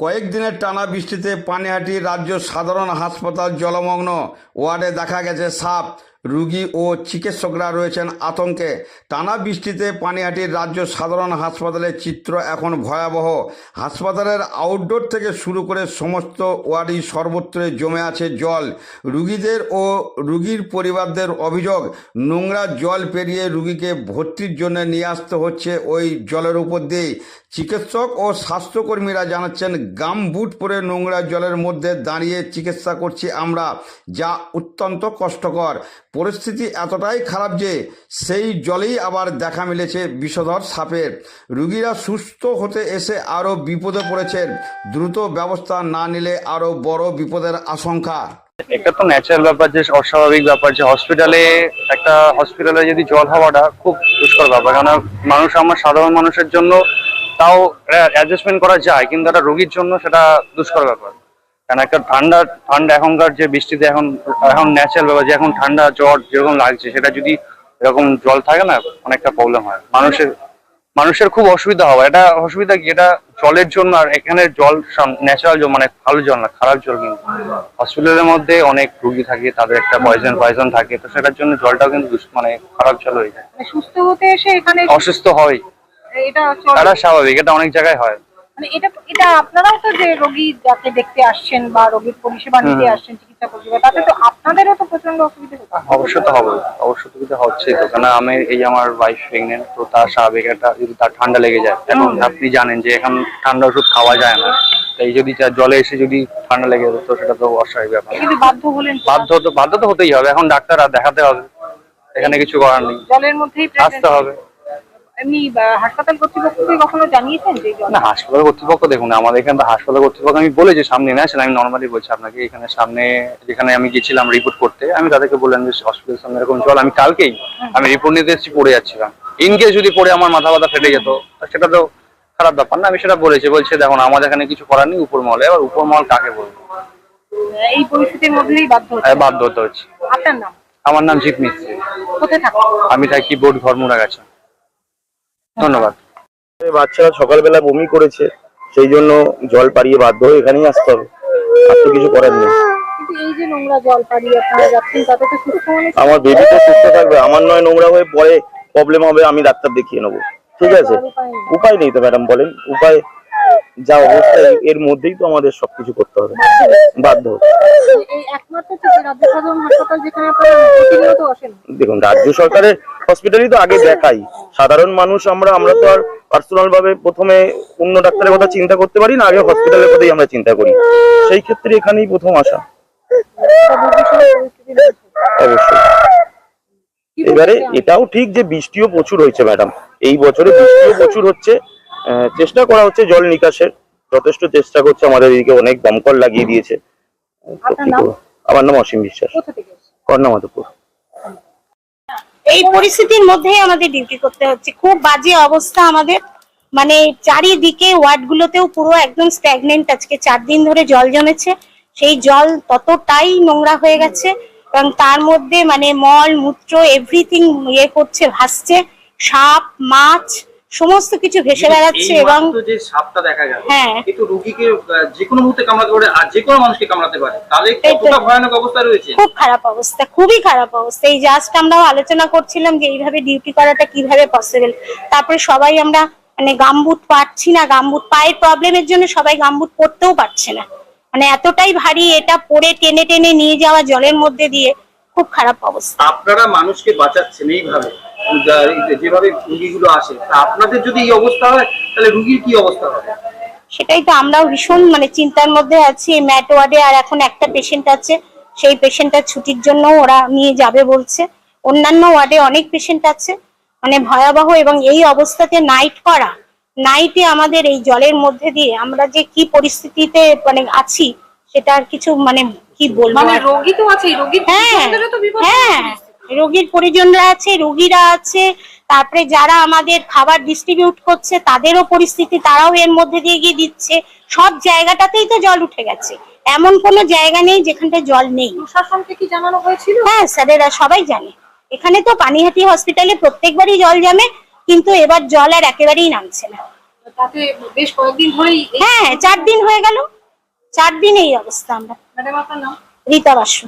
কয়েকদিনের টানা বৃষ্টিতে পানিহাটি রাজ্য সাধারণ হাসপাতাল জলমগ্ন ওয়ার্ডে দেখা গেছে সাপ। রুগী ও চিকিৎসকরা রয়েছেন আতঙ্কে। টানা বৃষ্টিতে পানিহাটির রাজ্য সাধারণ হাসপাতালের চিত্র এখন ভয়াবহ। হাসপাতালের আউটডোর থেকে শুরু করে সমস্ত ওয়ার্ডই সর্বত্রে জমে আছে জল। রুগীদের ও রুগীর পরিবারদের অভিযোগ, নোংরা জল পেরিয়ে রুগীকে ভর্তির জন্য নিয়ে আসতে হচ্ছে ওই জলের উপর দিয়েই চিকিৎসক ও স্বাস্থ্যকর্মীরা জানাচ্ছেন গাম বুট পরে নোংরা জলের মধ্যে দাঁড়িয়ে চিকিৎসা করছি আমরা, যা অত্যন্ত কষ্টকর। পরিস্থিতি এতটাই খারাপ যে সেই জলেই আবার দেখা মিলেছে বিষধর সাপের। রুগীরা সুস্থ হতে এসে আরও বিপদে পড়েছেন। দ্রুত ব্যবস্থা না নিলে আরও বড় বিপদের আশঙ্কা। এটা তো ন্যাচারাল ব্যাপার যে, অস্বাভাবিক ব্যাপার যে হসপিটালে একটা হসপিটালে যদি জল হওয়াটা খুব দুষ্কর ব্যাপার। কারণ মানুষ আমার সাধারণ মানুষের জন্য তাও অ্যাডজাস্টমেন্ট করা যায়, কিন্তু একটা রোগীর জন্য সেটা দুষ্কর ব্যাপার। কারণ একটা ঠান্ডা ঠান্ডা এখনকার যে বৃষ্টিতে এখন এখন ন্যাচারাল ব্যাপার যে এখন ঠান্ডা জ্বর যেরকম লাগছে সেটা যদি এরকম জল থাকে না অনেকটা প্রবলেম হয়। মানুষের মানুষের খুব অসুবিধা হবে। এটা অসুবিধা কি? এটা জলের জন্য আর এখানে জল ন্যাচারাল জল মানে ভালো জল না খারাপ জল কিন্তু। হসপিটালের মধ্যে অনেক রুগী থাকে তাদের একটা পয়জন পয়জন থাকে তো সেটার জন্য জলটাও কিন্তু মানে খারাপ জল হয়ে যায়। মানে সুস্থ হতে এসে এখানে অসুস্থ হয়। এটা স্বাভাবিক এটা অনেক জায়গায় হয়। মানে এটা এটা আপনারাও তো যে রোগী যাকে দেখতে আসছেন বা রোগীর পরিষেবা নিতে আসছেন চিকিৎসা পরিষেবা তাতে তো আপনাদেরও তো প্রচণ্ড অসুবিধা হচ্ছে। অবশ্য তো হবে অবশ্য তো কিছু হচ্ছেই তো। কেন আমি এই আমার ওয়াইফ প্রেগনেন্ট তো তার স্বাভাবিক একটা যদি তার ঠান্ডা লেগে যায় এখন আপনি জানেন যে এখন ঠান্ডা ওষুধ খাওয়া যায় না। তো এই যদি জলে এসে যদি ঠান্ডা লেগে যেত তো সেটা তো অস্বাভাবিক ব্যাপার। বাধ্য হলেন বাধ্য তো বাধ্য তো হতেই হবে। এখন ডাক্তার আর দেখাতে হবে এখানে কিছু করার নেই। জলের মধ্যেই আসতে হবে। এমনি হাসপাতাল কর্তৃপক্ষকে কখনো জানিয়েছেন যে না হাসপাতাল কর্তৃপক্ষ দেখুন আমাদের এখানে তো হাসপাতাল কর্তৃপক্ষ আমি বলেছি সামনে না সেটা আমি নর্মালি বলছি আপনাকে এখানে সামনে যেখানে আমি গেছিলাম রিপোর্ট করতে আমি তাদেরকে বললাম যে হসপিটালের সামনে এরকম জল আমি কালকেই আমি রিপোর্ট নিতে এসেছি পড়ে যাচ্ছিলাম। ইন কেস যদি পড়ে আমার মাথা ব্যথা ফেটে যেত সেটা তো খারাপ ব্যাপার না আমি সেটা বলেছি বলছে দেখুন আমাদের এখানে কিছু করার নেই উপর মহলে এবার উপর মহল কাকে বলব? এই পরিস্থিতির মধ্যেই বাধ্য হচ্ছে। বাধ্য হতে হচ্ছে। আপনার নাম? আমার নাম জিৎ মিস্ত্রি। কোথায় থাকুন? আমি থাকি বোর্ড ঘরমুড়া গেছে ধন্যবাদ। এই বাচ্চারা সকালবেলা বমি করেছে সেই জন্য জল পাড়িয়ে বাধ্য হয়ে এখানেই আসতে হবে। আর তো কিছু করার নেই। কিন্তু এই যে নোংরা জল পাড়িয়ে আপনারা যাচ্ছেন তাতে তো সুস্থ মানুষ আমার বেবি তো সুস্থ থাকবে আমার নয় নোংরা হয়ে পরে প্রবলেম হবে আমি ডাক্তার দেখিয়ে নেব। ঠিক আছে? উপায় নেই। তো ম্যাডাম বলেন। উপায় যা অবস্থা এর মধ্যেই তো আমাদের সবকিছু করতে হবে। বাধ্য হতে। এই একমাত্র থেকে রাজ্য সাধারণ হাসপাতাল যেখানে আপনারা প্রতিনিয়ত আসেন। দেখুন রাজ্য সরকারের হসপিটালই তো আগে দেখাই। সাধারণ মানুষ আমরা আমরা তো আর পার্সোনাল ভাবে প্রথমে অন্য ডাক্তারের কথা চিন্তা করতে পারি না আগে হসপিটালের কথাই আমরা চিন্তা করি। সেই ক্ষেত্রে এখানেই প্রথম আসা। অবশ্যই। এবারে এটাও ঠিক যে বৃষ্টিও প্রচুর হয়েছে ম্যাডাম এই বছরে বৃষ্টিও প্রচুর হচ্ছে। চেষ্টা করা হচ্ছে জল নিকাশের। যথেষ্ট চেষ্টা করছে আমাদের এদিকে অনেক দমকল লাগিয়ে দিয়েছে? আমার নাম অসীম বিশ্বাস? কর্ণমাধবপুর এই পরিস্থিতির মধ্যেই আমাদের ডিউটি করতে হচ্ছে। খুব বাজে অবস্থা আমাদের। মানে চারিদিকে ওয়ার্ডগুলোতেও পুরো একদম স্ট্যাগনেন্ট আজকে। চার দিন ধরে জল জমেছে। সেই জল ততটাই নোংরা হয়ে গেছে। এবং তার মধ্যে মানে মল, মূত্র এভরিথিং ইয়ে করছে, ভাসছে। সাপ, মাছ সমস্ত কিছু ভেসে বেড়াচ্ছে এবং যে সাপটা দেখা গেল হ্যাঁ। কিন্তু রোগীকে যে কোনো মুহূর্তে কামড়াতে পারে আর যে কোনো মানুষকে কামড়াতে পারে তাহলে কতটা ভয়ানক অবস্থা রয়েছে? খুব খারাপ অবস্থা খুবই খারাপ অবস্থা। এই জাস্ট আমরাও আলোচনা করছিলাম যে এইভাবে ডিউটি করাটা কীভাবে পসিবল তারপরে সবাই আমরা মানে গামবুট পাচ্ছি না গামবুট পায়ের প্রবলেমের জন্য সবাই গামবুট পরতেও পারছে না। মানে এতটাই ভারী এটা পরে টেনে টেনে নিয়ে যাওয়া জলের মধ্যে দিয়ে খুব খারাপ অবস্থা। আপনারা মানুষকে বাঁচাচ্ছেন এইভাবে। যেভাবে রুগীগুলো আসে তা আপনাদের যদি এই অবস্থা হয় তাহলে রুগীর কি অবস্থা হবে? সেটাই তো আমরাও ভীষণ মানে চিন্তার মধ্যে আছি ম্যাট ওয়ার্ডে আর এখন একটা পেশেন্ট আছে সেই পেশেন্টটা ছুটির জন্য ওরা নিয়ে যাবে বলছে। অন্যান্য ওয়ার্ডে অনেক পেশেন্ট আছে মানে ভয়াবহ এবং এই অবস্থাতে নাইট করা নাইটে আমাদের এই জলের মধ্যে দিয়ে আমরা যে কি পরিস্থিতিতে মানে আছি সেটা আর কিছু মানে কি বলব মানে রোগী তো আছে রোগীর হ্যাঁ পরিজনদেরও তো বিপদ হ্যাঁ। রোগীর পরিজনরা আছে রোগীরা আছে তারপরে যারা আমাদের খাবার ডিস্ট্রিবিউট করছে তাদেরও পরিস্থিতি তারাও এর মধ্যে দিয়ে গিয়ে দিচ্ছে। সব জায়গাটাতেই তো জল উঠে গেছে। এমন কোনো জায়গা নেই যেখানটা জল নেই। প্রশাসনকে কি জানানো হয়েছিল? হ্যাঁ স্যারেরা সবাই জানে। এখানে তো পানিহাটি হসপিটালে প্রত্যেকবারই জল জমে কিন্তু এবার জল আর একেবারেই নামছে না। তাতে বেশ কয়েকদিন ধরেই হ্যাঁ চার দিন হয়ে গেল। চার দিন এই অবস্থা আমরা। ম্যাডাম আপনার নাম? রীতা বাসু।